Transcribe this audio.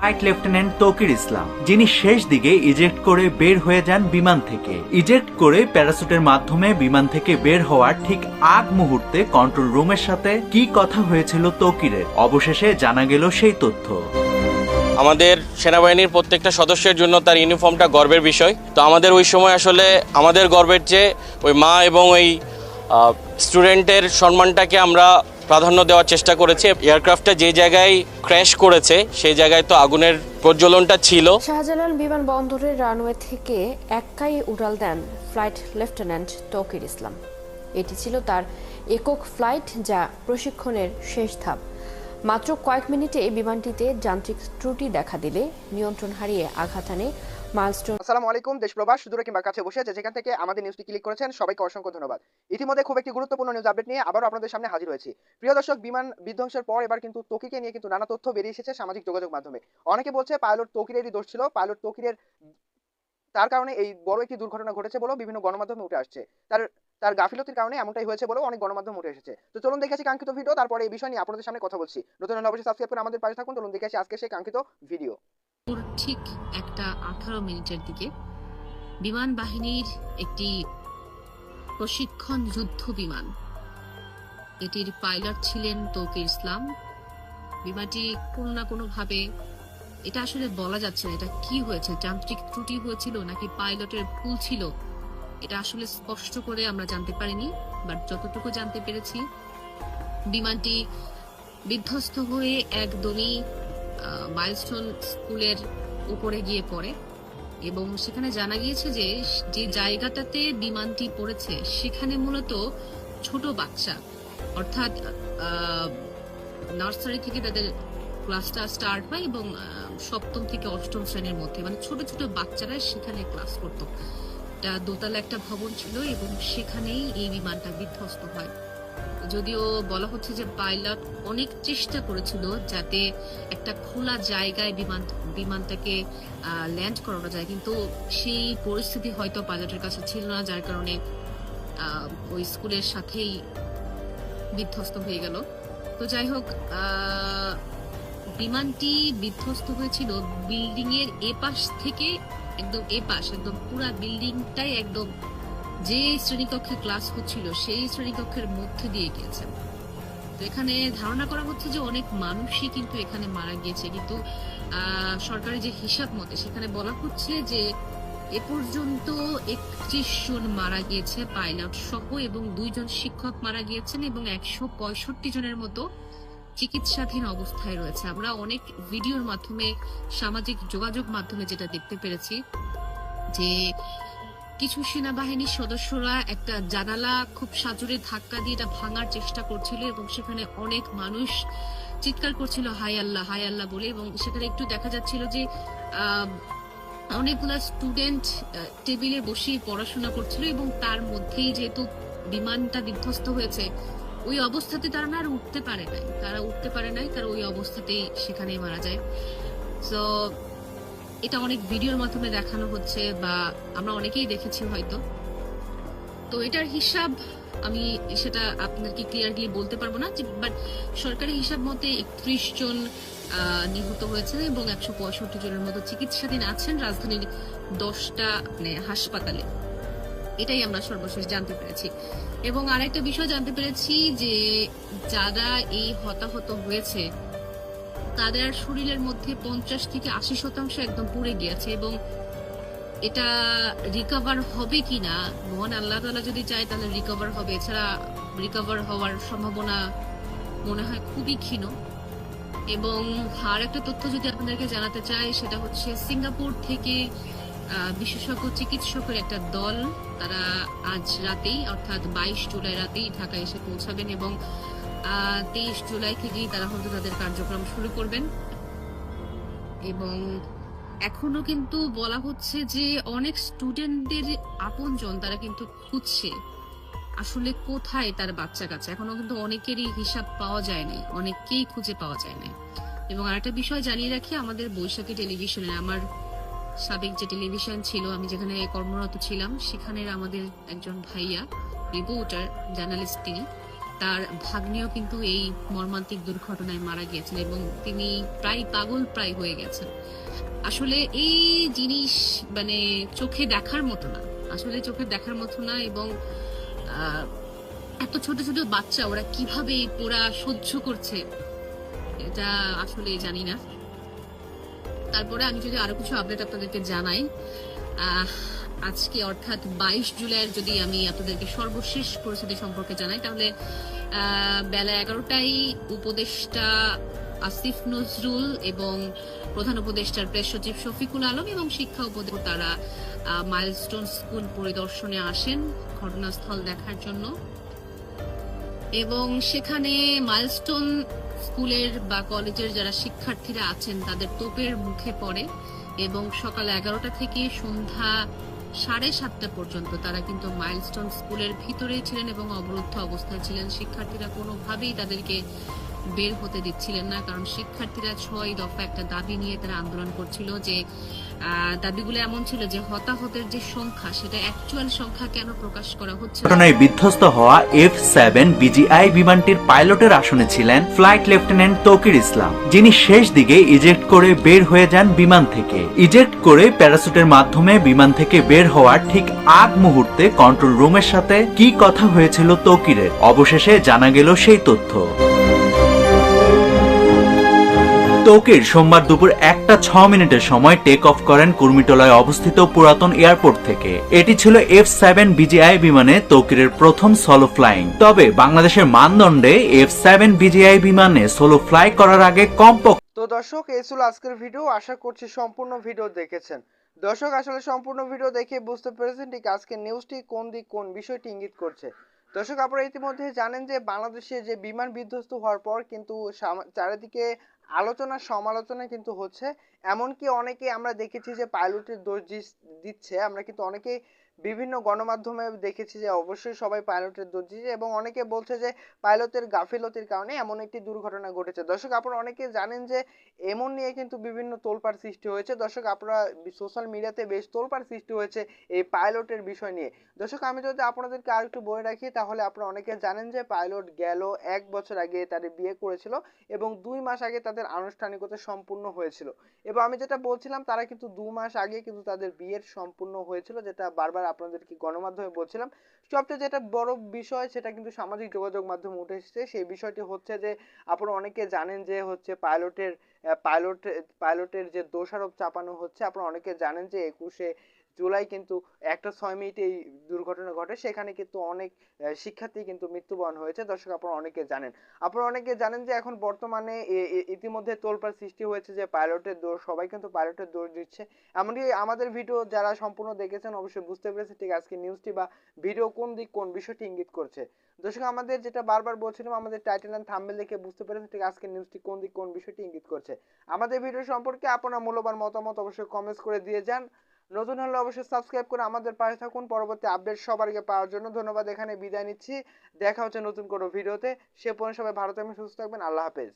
Flight lieutenant Tauqir ইসলাম, যিনি শেষ দিকে ইজেক্ট করে বের হয়ে যান বিমান থেকে। ইজেক্ট করে প্যারাসুটের মাধ্যমে বিমান থেকে বের হওয়ার ঠিক আগ মুহূর্তে কন্ট্রোল রুমের সাথে কি কথা হয়েছিল তৌকিরের, অবশেষে জানা গেল সেই তথ্য। আমাদের সেনাবাহিনীর প্রত্যেকটা সদস্যের জন্য তার ইউনিফর্মটা গর্বের বিষয়। তো আমাদের ওই সময় আসলে আমাদের গর্বের চেয়ে ওই মা এবং ওই স্টুডেন্টের সম্মানটাকে আমরা প্রাধান্য দেওয়ার চেষ্টা করেছে। এয়ারক্রাফটটা যে জায়গায় ক্র্যাশ করেছে, সেই জায়গায় তো আগুনের প্রজ্বলনটা ছিল। শাহজালাল বিমানবন্দরের রানওয়ে থেকে একাই উড়াল দেন ফ্লাইট লেফটেন্যান্ট তৌকির ইসলাম। এটি ছিল তার একক ফ্লাইট যা প্রশিক্ষণের শেষ ধাপ। মাত্র কয়েক মিনিটে বিমানটিতে যান্ত্রিক ত্রুটি দেখা দিলে নিয়ন্ত্রণ হারিয়ে আঘাত আনে অনেকে বলছে পাইলট তকিরেরই দোষ ছিল, পাইলট তকিরের তার কারণে এই বড় একটি দুর্ঘটনা ঘটেছে বিভিন্ন গণমাধ্যমে উঠে আসছে। তার তার গাফিলতির কারণে এমনটাই হয়েছে বলেও অনেক গণমাধ্যম উঠে এসেছে। তো চলুন দেখেছি কাঙ্ক্ষিত ভিডিও তারপরে এই বিষয় নিয়ে আপনাদের সামনে কথা বলছি। নতুন অবশ্যই সাবস্ক্রাইব করে আমাদের পাশে থাকুন। চলুন দেখেছি আজকে সেই কাঙ্ক্ষিত ভিডিও দুপুর ঠিক একটা আঠারো মিনিটের দিকে বিমান বাহিনীর একটি প্রশিক্ষণ যুদ্ধ বিমান। এটির পাইলট ছিলেন তৌকির ইসলাম। বিমানটি কোনো না কোনোভাবে, এটা আসলে বলা যাচ্ছে না, এটা কি হয়েছে, যান্ত্রিক ত্রুটি হয়েছিল নাকি পাইলটের ভুল ছিল, এটা আসলে স্পষ্ট করে আমরা জানতে পারিনি, বাট যতটুকু জানতে পেরেছি, বিমানটি বিধ্বস্ত হয়ে একদমই মাইলস্টোন স্কুলের উপরে গিয়ে পড়ে এবং সেখানে জানা গিয়েছে যে যে জায়গাটাতে বিমানটি পড়েছে, সেখানে মূলত ছোট বাচ্চা, অর্থাৎ নার্সারি থেকে তাদের ক্লাসটা স্টার্ট হয় এবং সপ্তম থেকে অষ্টম শ্রেণির মধ্যে মানে ছোট ছোট বাচ্চারা সেখানে ক্লাস করতো। দোতলা একটা ভবন ছিল এবং সেখানেই এই বিমানটা বিধ্বস্ত হয়। যদিও বলা হচ্ছে যে পাইলট অনেক চেষ্টা করেছিল যাতে একটা খোলা জায়গায় বিমান, বিমানটাকে ল্যান্ড করানো যায়, কিন্তু সেই পরিস্থিতি হয়তো পাইলটের কাছে ছিল না, যার কারণে ওই স্কুলের সাথেই বিধ্বস্ত হয়ে গেল। তো যাই হোক বিমানটি বিধ্বস্ত হয়েছিল বিল্ডিং এর এপাশ থেকে একদম এপাশ, একদম পুরা বিল্ডিংটাই একদম যে শ্রেণীকক্ষে ক্লাস হচ্ছিল সেই শ্রেণীকক্ষের মধ্যে দিয়ে গিয়েছে তো এখানে ধারণা করা হচ্ছে যে অনেক মানুষই কিন্তু এখানে মারা গিয়েছে। কিন্তু আহ, সরকারি যে হিসাব মতে সেখানে বলা হচ্ছে যে এ পর্যন্ত একত্রিশ জন মারা গিয়েছে পাইলট সহ এবং দুইজন শিক্ষক মারা গিয়েছেন এবং একশো পঁয়ষট্টি জনের মতো চিকিৎসাধীন অবস্থায় রয়েছে। আমরা অনেক ভিডিওর মাধ্যমে সামাজিক যোগাযোগ মাধ্যমে যেটা দেখতে পেরেছি যে কিছু সেনাবাহিনীর সদস্যরা একটা জানালা খুব সাজুরে ধাক্কা দিয়ে এটা ভাঙার চেষ্টা করছিল এবং সেখানে অনেক মানুষ চিৎকার করছিল হাই আল্লাহ হাই আল্লাহ বলে এবং সেখানে একটু দেখা যাচ্ছিল যে অনেকগুলা স্টুডেন্ট টেবিলে বসে পড়াশোনা করছিল এবং তার মধ্যেই যেহেতু বিমানটা বিধ্বস্ত হয়েছে, ওই অবস্থাতে তারা না আর উঠতে পারে নাই। তারা উঠতে পারে নাই, তারা ওই অবস্থাতেই সেখানে মারা যায়। তো এটা অনেক ভিডিওর মাধ্যমে দেখানো হচ্ছে বা আমরা অনেকেই দেখেছি হয়তো। তো এটার হিসাব আমি সেটা আপনাকে ক্লিয়ারলি বলতে পারব না বাট সরকারি হিসাব মতে একত্রিশ জন নিহত হয়েছেন এবং একশো পঁয়ষট্টি জনের মতো চিকিৎসাধীন আছেন রাজধানীর দশটা মানে হাসপাতালে। এটাই আমরা সর্বশেষ জানতে পেরেছি। এবং আরেকটা বিষয় জানতে পেরেছি যে যারা এই হতাহত হয়েছে তাদের শরীরের মধ্যে পঞ্চাশ থেকে আশি শতাংশ একদম পুড়ে গিয়েছে এবং এটা রিকভার হবে কিনা, মহান আল্লাহ তালা যদি চায় তাহলে রিকভার হবে। এছাড়া রিকভার হওয়ার সম্ভাবনা মনে হয় খুবই ক্ষীণ। এবং আর একটা তথ্য যদি আপনাদেরকে জানাতে চাই, সেটা হচ্ছে সিঙ্গাপুর থেকে বিশেষজ্ঞ চিকিৎসকের একটা দল, তারা আজ রাতেই, অর্থাৎ বাইশ জুলাই রাতেই ঢাকায় এসে পৌঁছাবেন এবং তেইশ জুলাই থেকেই তারা হয়তো তাদের কার্যক্রম শুরু করবেন। এবং এখনও কিন্তু বলা হচ্ছে যে অনেক স্টুডেন্টদের আপনজন তারা কিন্তু খুঁজছে আসলে কোথায় তার বাচ্চা কাছে এখনও কিন্তু অনেকেরই হিসাব পাওয়া যায় নাই অনেককেই খুঁজে পাওয়া যায় নাই এবং আরেকটা বিষয় জানিয়ে রাখি, আমাদের বৈশাখী টেলিভিশনে আমার সাবেক যে টেলিভিশন ছিল, আমি যেখানে কর্মরত ছিলাম, সেখানের আমাদের একজন ভাইয়া, রিপোর্টার, জার্নালিস্ট তিনি। তার ভাগ্নেও কিন্তু এই মর্মান্তিক দুর্ঘটনায় মারা গিয়েছেন এবং তিনি প্রায় পাগল প্রায় হয়ে গেছেন। আসলে এই জিনিস মানে চোখে দেখার মতো না। আসলে চোখে দেখার মতো না এবং এত ছোট ছোট বাচ্চা ওরা কীভাবে পোড়া সহ্য করছে এটা আসলে জানি না। তারপরে আমি যদি আরও কিছু আপডেট আপনাদেরকে জানাই আহ, আজকে অর্থাৎ বাইশ জুলাইয়ের যদি আমি আপনাদেরকে সর্বশেষ পরিস্থিতি সম্পর্কে জানাই, তাহলে বেলা এগারোটায় উপদেষ্টা আসিফ নজরুল এবং প্রধান উপদেষ্টার প্রেস সচিব শফিকুল আলম এবং শিক্ষা উপদেষ্টা তারা মাইলস্টোন স্কুল পরিদর্শনে আসেন ঘটনাস্থল দেখার জন্য। এবং সেখানে মাইলস্টোন স্কুলের বা কলেজের যারা শিক্ষার্থীরা আছেন, তাদের তোপের মুখে পড়ে এবং সকাল এগারোটা থেকে সন্ধ্যা সাড়ে সাতটা পর্যন্ত তারা কিন্তু মাইলস্টোন স্কুলের ভিতরেই ছিলেন এবং অবরুদ্ধ অবস্থায় ছিলেন। শিক্ষার্থীরা কোনোভাবেই তাদেরকে বের হতে দিচ্ছিলেন না, কারণ শিক্ষার্থীরা ছয় দফা একটা দাবি নিয়ে তারা আন্দোলন করছিল যে দাবিগুলো এমন ছিল যে হতাহতের যে সংখ্যা, সেটা অ্যাকচুয়াল সংখ্যা কেন প্রকাশ করা হচ্ছে ঘটনায় বিধ্বস্ত হওয়া এফ সেভেন বিজিআই বিমানটির পাইলটের আসনে ছিলেন ফ্লাইট লেফটেন্যান্ট ইসলাম, যিনি শেষ দিকে ইজেক্ট করে বের হয়ে যান বিমান থেকে। ইজেক্ট করে প্যারাসুটের মাধ্যমে বিমান থেকে বের হওয়ার ঠিক আগ মুহূর্তে কন্ট্রোল রুমের সাথে কি কথা হয়েছিল তৌকিরের? অবশেষে জানা গেল সেই তথ্য। তৌকির সোমবার দুপুর একটা ছ মিনিটের সময় টেক অফ করেন কুর্মিটোলায় অবস্থিত পুরাতন এয়ারপোর্ট থেকে। এটি ছিল এফ সেভেন বিজিআই বিমানে তৌকিরের প্রথম সোলো ফ্লাইং তবে বাংলাদেশের মানদণ্ডে এফ সেভেন বিজিআই বিমানে সোলো ফ্লাই করার আগে কমপক্ষে তো দর্শক, এই ছিল আজকের ভিডিও আশা করছি সম্পূর্ণ ভিডিও দেখেছেন। দর্শক, আসলে সম্পূর্ণ ভিডিও দেখে বুঝতে পেরেছেন ঠিক আজকে নিউজটি কোন দিক, কোন বিষয়টি ইঙ্গিত করছে। দর্শক, আপনারা ইতিমধ্যে জানেন যে বাংলাদেশে যে বিমান বিধ্বস্ত হওয়ার পর কিন্তু চারিদিকে আলোচনা, সমালোচনা কিন্তু হচ্ছে। এমনকি অনেকে আমরা দেখেছি যে পাইলটের দোষ দিচ্ছে। আমরা কিন্তু অনেকেই বিভিন্ন গণমাধ্যমে দেখেছি যে অবশ্যই সবাই পাইলটের দোষ দিচ্ছে এবং অনেকে বলছে যে পাইলটের গাফিলতির কারণে এমন একটি দুর্ঘটনা ঘটেছে। দর্শক, আপনারা অনেকে জানেন যে এমন নিয়ে কিন্তু বিভিন্ন তোলপাড় সৃষ্টি হয়েছে। দর্শক, আপনারা সোশ্যাল মিডিয়াতে বেশ তোলপাড় সৃষ্টি হয়েছে এই পাইলটের বিষয় নিয়ে। দর্শক, আমি যদি আপনাদেরকে আর একটু বলে রাখি, তাহলে আপনারা অনেকে জানেন যে পাইলট গেল এক বছর আগে তাদের বিয়ে করেছিল এবং দুই মাস আগে তাদের আনুষ্ঠানিকতা সম্পূর্ণ হয়েছিল। এবং আমি যেটা বলছিলাম, তারা কিন্তু দু মাস আগে কিন্তু তাদের বিয়ের সম্পূর্ণ হয়েছিল, যেটা বারবার আপনাদেরকে গণমাধ্যমে বলছিলাম। সবচেয়ে যেটা বড় বিষয়, সেটা কিন্তু সামাজিক যোগাযোগ মাধ্যমে উঠে এসেছে। সেই বিষয়টি হচ্ছে যে, আপনারা অনেকে জানেন যে, হচ্ছে পাইলটের পাইলট পাইলটের যে দোষারোপ চাপানো হচ্ছে, আপনারা অনেকে জানেন যে, একুশে জুলাই কিন্তু একটা ছয় মিনিটে এই দুর্ঘটনা ঘটে, সেখানে কিন্তু অনেক শিক্ষার্থী কিন্তু মৃত্যুবরণ হয়েছে। দর্শক, আপনারা অনেকে জানেন। আপনারা অনেকে জানেন যে এখন বর্তমানে ইতিমধ্যে তোলপাড় সৃষ্টি হয়েছে যে পাইলটের দোষ সবাই কিন্তু পাইলটের দোষ দিচ্ছে। এমনকি আমাদের ভিডিও যারা সম্পূর্ণ দেখেছেন অবশ্যই বুঝতে পেরেছে ঠিক আজকে নিউজটি বা ভিডিও কোন দিক, কোন বিষয়টি ইঙ্গিত করছে। দর্শক, আমাদের যেটা বারবার বলছিলাম, আমাদের টাইটেল এন্ড থাম্বনেল দেখে বুঝতে পেরেছেন ঠিক আজকে নিউজটি কোন দিক, কোন বিষয়টি ইঙ্গিত করছে। আমাদের ভিডিও সম্পর্কে আপনার মূল্যবান মতামত অবশ্যই কমেন্টস করে দিয়ে যান। নতুন হলে অবশ্যই সাবস্ক্রাইব করে আমাদের পাশে থাকুন। পরবর্তী আপডেট সবার আগে পাওয়ার জন্য ধন্যবাদ। এখানে বিদায় নিচ্ছি। দেখা হচ্ছে নতুন কোনো ভিডিওতে। সে পর্যন্ত সবাই ভালো থাকবেন, সুস্থ থাকবেন। আল্লাহ হাফেজ।